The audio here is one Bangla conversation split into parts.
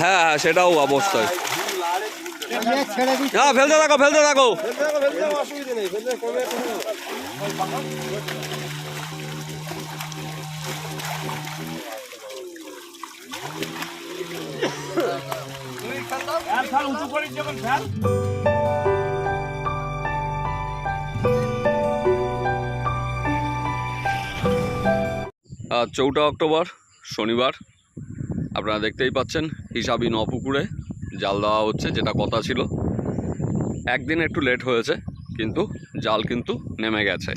হ্যাঁ হ্যাঁ সেটাও অবশ্যই। হ্যাঁ ফেলতে থাকো ফেলতে থাকো। উঁচু চৌঠা অক্টোবর শনিবার। আপনারা দেখতেই পাচ্ছেন, হিসাবি নপুকুরে জাল দেওয়া হচ্ছে, যেটা কথা ছিল। একদিন একটু লেট হয়েছে, কিন্তু জাল কিন্তু নেমে গেছে।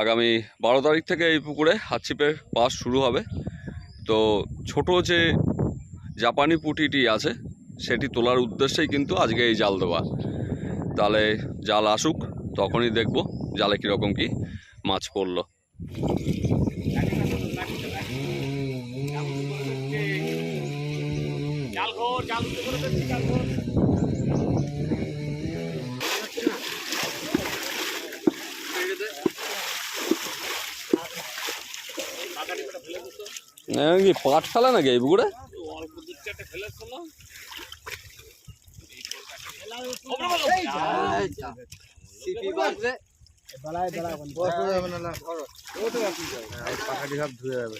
আগামী বারো তারিখ থেকে এই পুকুরে হাতছিপের পাস শুরু হবে। তো ছোট যে জাপানি পুটিটি আছে, সেটি তোলার উদ্দেশ্যেই কিন্তু আজকে এই জাল দেওয়া। তাহলে জাল আসুক, তখনই দেখব জালে কীরকম কি মাছ পড়ল। কি পাট ফেলে নাকি এই পুকুরে যাবে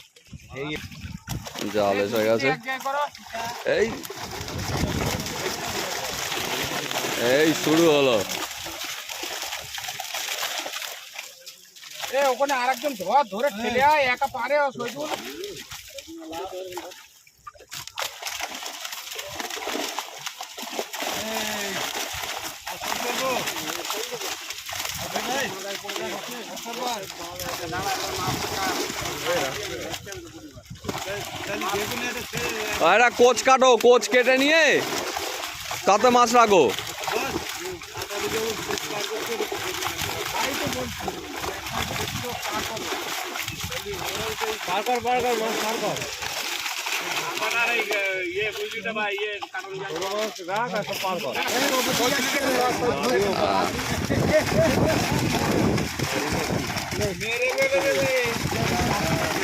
জাল এসে গেছে। এই। এই শুরু হলো। ওখানে আরেকজন ধোয়া ধরে ঠেলে একা পারে সইজুল একটা কোচ কাটো কোচ কেটে নিয়ে তাতে মাছ রাখো। বার কর বার কর মাছ ছোট মাছ রাখ আর সব পার কর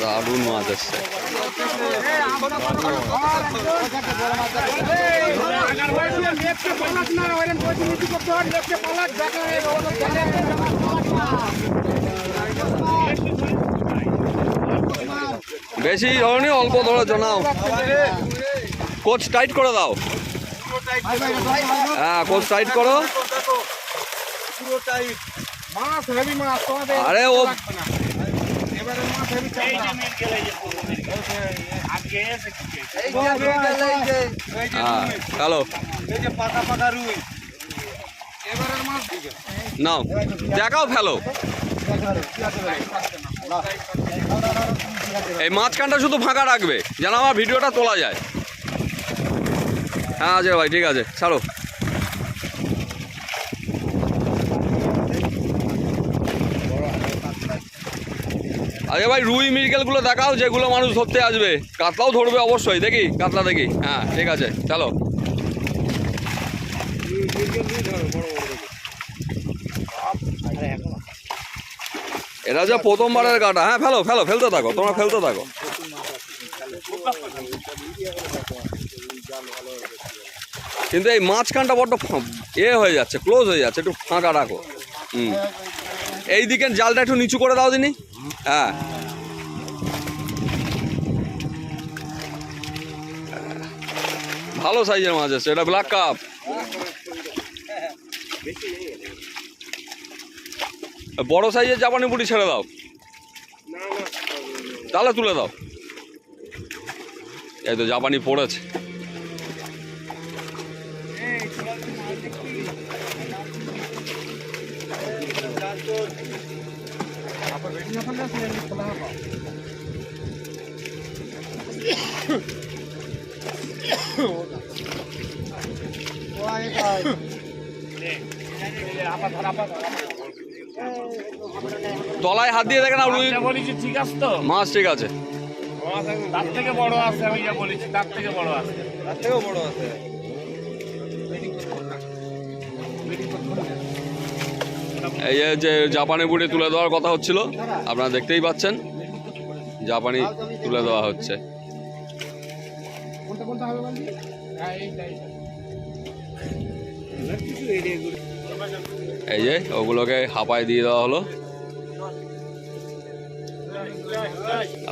দারুণ মাছ এসছে বেশি ধরনি অল্প ধরো, জানাও। কোচ টাইট করে দাও। হ্যাঁ কোচ টাইট করো। আরে, ও হ্যালো দেখাও ফেলো। এই মাঝখানটা শুধু ফাঁকা রাখবে, যেন আমার ভিডিওটা তোলা যায়। হ্যাঁ আছে ভাই, ঠিক আছে, ছাড়ো। আরে ভাই, রুই মৃগেলগুলো দেখাও, যেগুলো মানুষ ধরতে আসবে। কাতলাও ধরবে অবশ্যই, দেখি, কাতলা দেখি। হ্যাঁ ঠিক আছে, চলো। এটা যে প্রথমবারের গাটা হ্যাঁ ফেলো ফেলো, ফেলতে থাকো, তোমরা ফেলতে থাকো। কিন্তু এই মাঝখানটা বড্ড এ হয়ে যাচ্ছে, ক্লোজ হয়ে যাচ্ছে, একটু ফাঁকা রাখো। হুম। এই দিকে জালটা একটু নিচু করে দাও দিনি। হ্যাঁ। ভালো সাইজের মাছ আছে এটা ব্ল্যাক কাপ বড় সাইজের জাপানি বুটি ছেড়ে দাও তাহলে তুলে দাও এই তো জাপানি পড়েছে তলায় হাত দিয়ে দেখে না রুই বলেছি ঠিক আছে তো? মাছ ঠিক আছে। তার থেকে বড় আছে আমি যা বলেছি তার থেকে বড় আছে। তার থেকেও বড় আছে। এই যে জাপানি বুড়ি তুলে দেওয়ার কথা হচ্ছিল আপনারা দেখতেই পাচ্ছেন জাপানি তুলে দেওয়া হচ্ছে। কোনটা কোনটা হবে বলবি হ্যাঁ এই যে ওগুলোকে হাঁপায় দিয়ে দেওয়া হলো।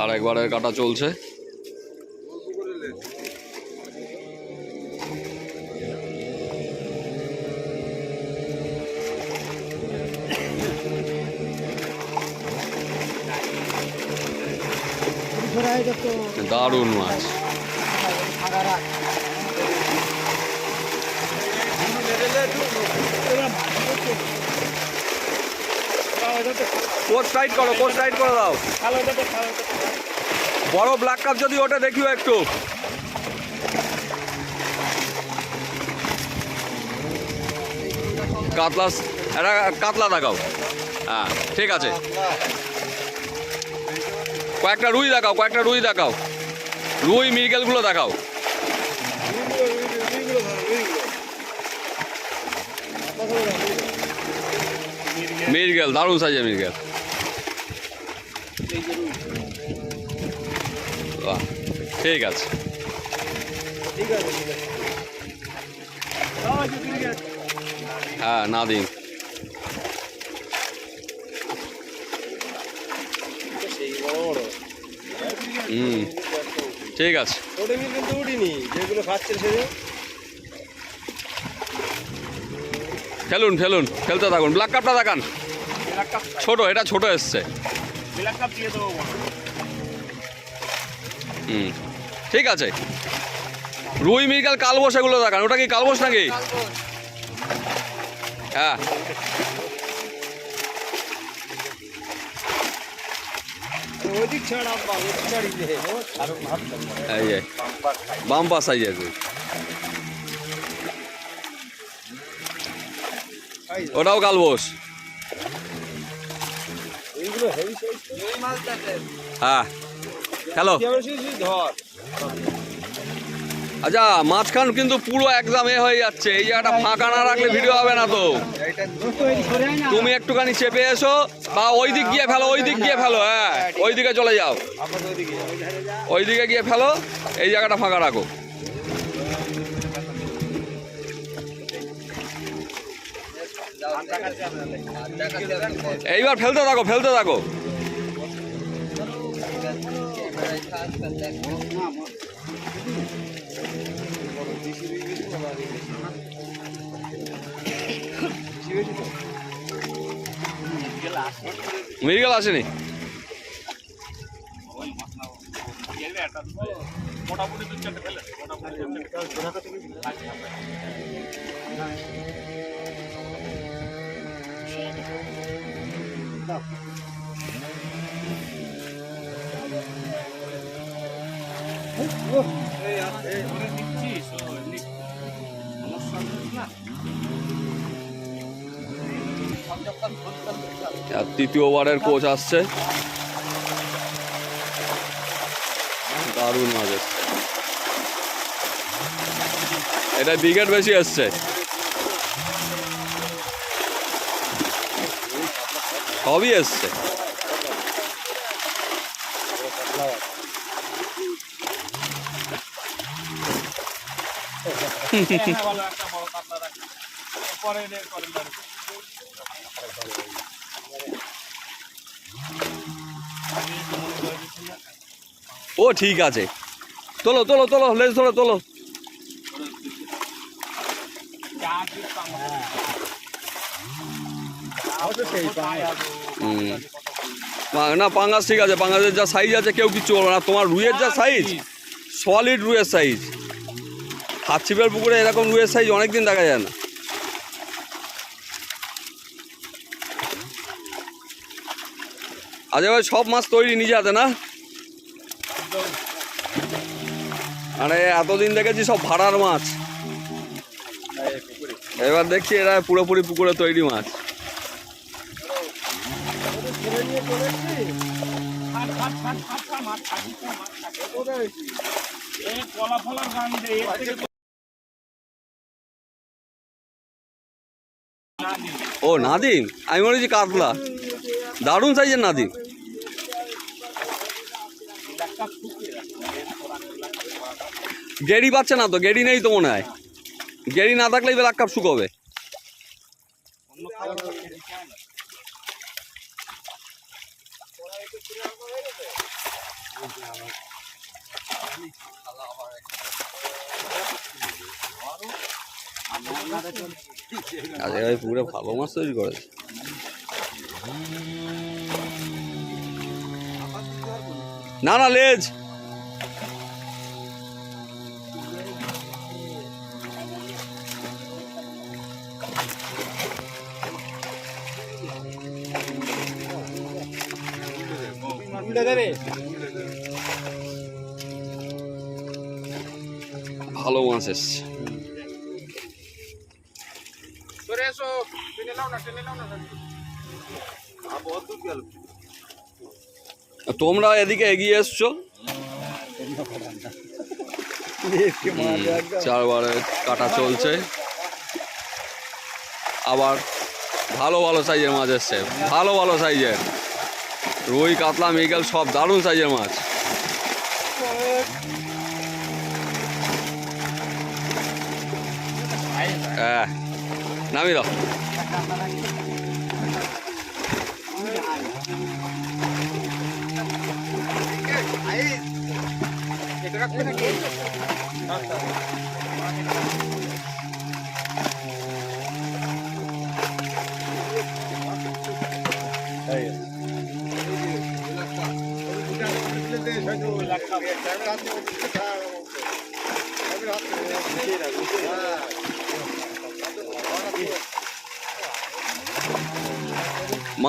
আর একবারের কাটা চলছে। দারুণ মাছ। কোচ টাইট করো কোচ টাইট করে দাও। বড় ব্ল্যাক কাপ যদি ওটা দেখিও একটু। কাতলা, এটা কাতলা দেখাও। হ্যাঁ ঠিক আছে। কয়েকটা রুই দেখাও, কয়েকটা রুই দেখাও। রুই মিরগেলগুলো দেখাও। মিরগেল দারুণ সাইজে মিরগেল ঠিক আছে। হ্যাঁ বড় বড় হুম, ঠিক আছে। কিন্তু ফেলুন ফেলুন, ফেলতে থাকুন। ব্ল্যাক কাপটা দেখান। ছোট, এটা ছোট এসছে। হুম। ঠিক আছে। রুই মিরগেল কালবোস এগুলো দেখান। ওটা কি কালবোস নাকি? হ্যাঁ। বাম্পা রুই ওটাও কালবোস হ্যাঁ। হ্যালো ধর। আচ্ছা মাঝখান কিন্তু পুরো একদম এ হয়ে যাচ্ছে। এই জায়গাটা ফাঁকা না রাখলে ভিডিও হবে না তো। তুমি একটুখানি চেপে এসো, বা ওই দিক গিয়ে ফেলো ওই দিক গিয়ে ফেলো হ্যাঁ ওই দিকে চলে যাও। ওই দিকে গিয়ে ফেলো, এই জায়গাটা ফাঁকা রাখো। এইবার ফেলতে থাকো ফেলতে থাকো। মিরিগাল আসেনি? মোটামুটি দু চারটে ফেলে মোটামুটি আর তৃতীয় ওভারের কোচ আসছে। দারুণ এসছে। এটা বিকেট বেশি এসছে। সবই এসছে হ্যাঁ, ভালো একটা বড় কাতলা রাখি পরে নে, পরে নে। ও, ঠিক আছে। তোলো তোলো তোলো, লেজ তোলো। হুম। না, পাঙ্গাস ঠিক আছে, পাঙ্গাসের যা সাইজ আছে, কেউ কিছু বলবে না। তোমার রুইয়ের যা সাইজ সলিড রুয়ের সাইজ হাত ছিপের পুকুরে এরকম রুয়ের সাইজ অনেকদিন দেখা যায় না। আজ এবার সব মাছ তৈরি নিজে হাতে, না? আরে, এতদিন দেখেছি সব ভাড়ার মাছ। এবার দেখছি এরা পুরোপুরি পুকুরে তৈরি মাছ। গান ও, নাদিম, আমি হচ্ছি কাতলা। দারুণ সাইজের নাদিম। গেড়ি পাচ্ছে না তো, গেড়ি নেই তো মনে হয়। গেড়ি না থাকলেই ব্ল্যাক কাপ শুকোবে আজকে ভাই পুকুরে ভালো মাছ তৈরি করেছে। না না লেজ। ভালো মাছ এসছে সরে এসো টেনে নাও না টেনে নাও না তোমরা এদিকে এগিয়ে এসছো? চারবারে কাটা চলছে। আবার ভালো ভালো সাইজের মাছ এসছে, ভালো ভালো সাইজের। রুই, কাতলা, মৃগেল, সব দারুণ সাইজের মাছ। নামি দাও। এটা রাখবে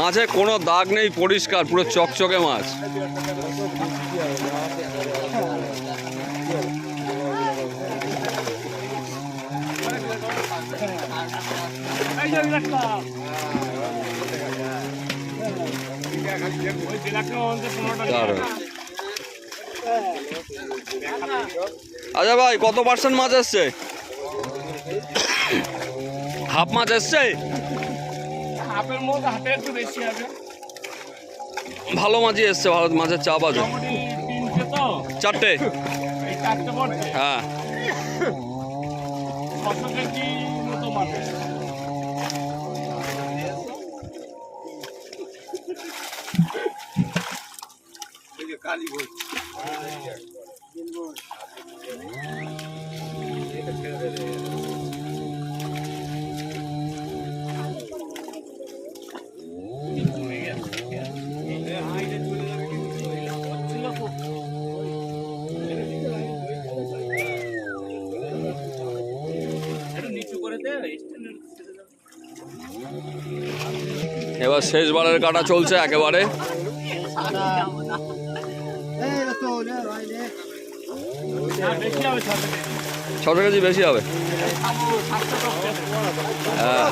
মাঝে কোনো দাগ নেই, পরিষ্কার, পুরো চকচকে মাছ। আচ্ছা ভাই, কত পার্সেন্ট মাছ এসছে? হাফ মাছ এসছে? হাফের মধ্যে হাতে একটু বেশি আছে ভালো মাছই এসছে ভালো মাছের চা তিনটে চারটে? হ্যাঁ। কেজি এবার শেষবারের কাটা চলছে একেবারে। ছশো কেজি বেশি হবে। হ্যাঁ।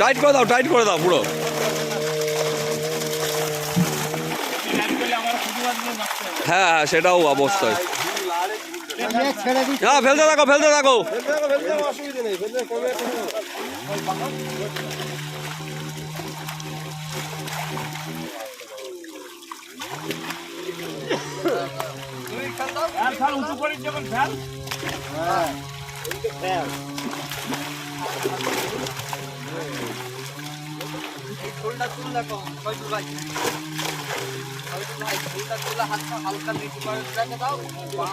টাইট করে দাও টাইট করে দাও পুরো। হ্যাঁ হ্যাঁ সেটাও অবশ্যই। হ্যাঁ ফেলতে থাকো ফেলতে থাকো। কমে ফেল উঁচু করে যখন ফেল আচ্ছা ভাই। বড় রুই কি এসছে জালে হ্যাঁ কিছু এসছে কয়েকটা এসছে উঁচু করে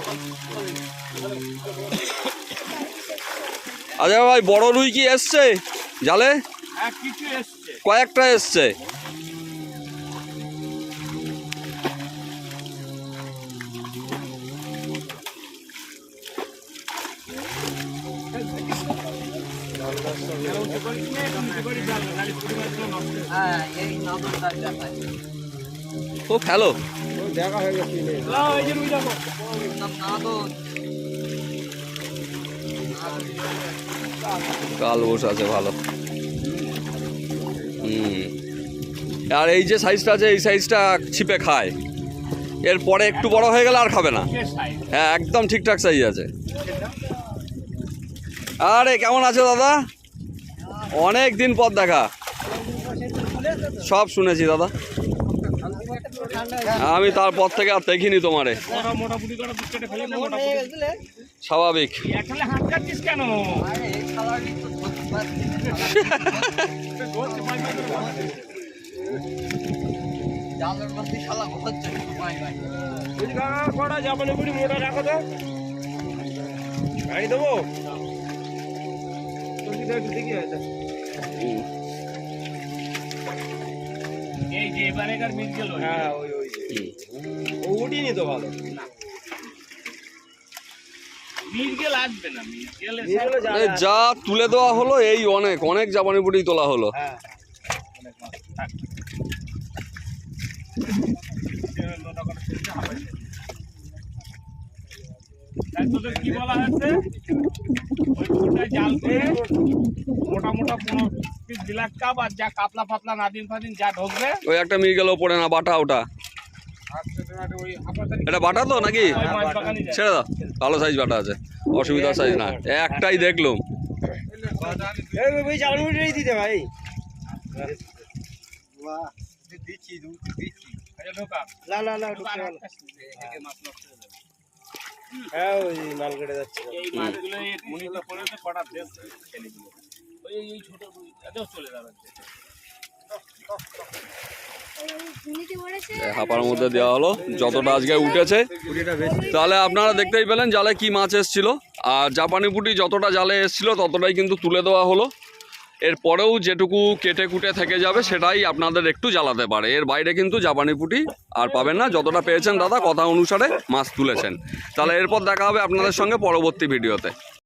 নিয়ে উঁচু করে ফেল নাহলে কুড়ি মাছ নষ্ট হবে ও ফেলো দেখা হয়ে গেছে। লাও, এই যে কাল বস আছে ভালো হুম আর এই যে সাইজটা আছে এই সাইজটা ছিপে খায় এরপরে একটু বড় হয়ে গেলে আর খাবে না হ্যাঁ একদম ঠিকঠাক সাইজ আছে আরে কেমন আছো দাদা অনেক দিন পর দেখা সব শুনেছি দাদা আমি তারপর থেকে আর দেখিনি তোমারে স্বাভাবিক। কেন? কটা জাপানি পুরি মোটা রাখো তো। গাড়ি দেবো? এই যে এবারেকার মিট গেল। হ্যাঁ ওই ওই তো ভালো। না। যা তুলে দেওয়া হলো এই অনেক অনেক জাপানি পুটি তোলা হলো। তাই কি বলা হয়েছে? ওই জাল দিয়ে মোটা মোটা পনেরো পিস বিলাক কাপ আর যা কাতলা ফাতলা নাদিন ফাদিন যা ঢুকবে। ওই একটা গেল না বাটা ওটা। এটা বাটা তো নাকি? যায় ছেড়ে দাও। ভালো সাইজ বাটা আছে অসুবিধার সাইজ না একটাই দেখলাম আচ্ছা, হ্যাঁ চলে যাবে হাঁপার মধ্যে দেওয়া হলো, যতটা আজকে উঠেছে। তাহলে আপনারা দেখতেই পেলেন জালে কি মাছ এসছিল। আর জাপানি পুটি যতটা জালে এসছিল, ততটাই কিন্তু তুলে দেওয়া হলো। এরপরেও যেটুকু কেটে কুটে থেকে যাবে, সেটাই আপনাদের একটু জ্বালাতে পারে। এর বাইরে কিন্তু জাপানি পুটি আর পাবেন না। যতটা পেয়েছেন দাদা, কথা অনুসারে মাছ তুলেছেন। তাহলে এরপর দেখা হবে আপনাদের সঙ্গে পরবর্তী ভিডিওতে।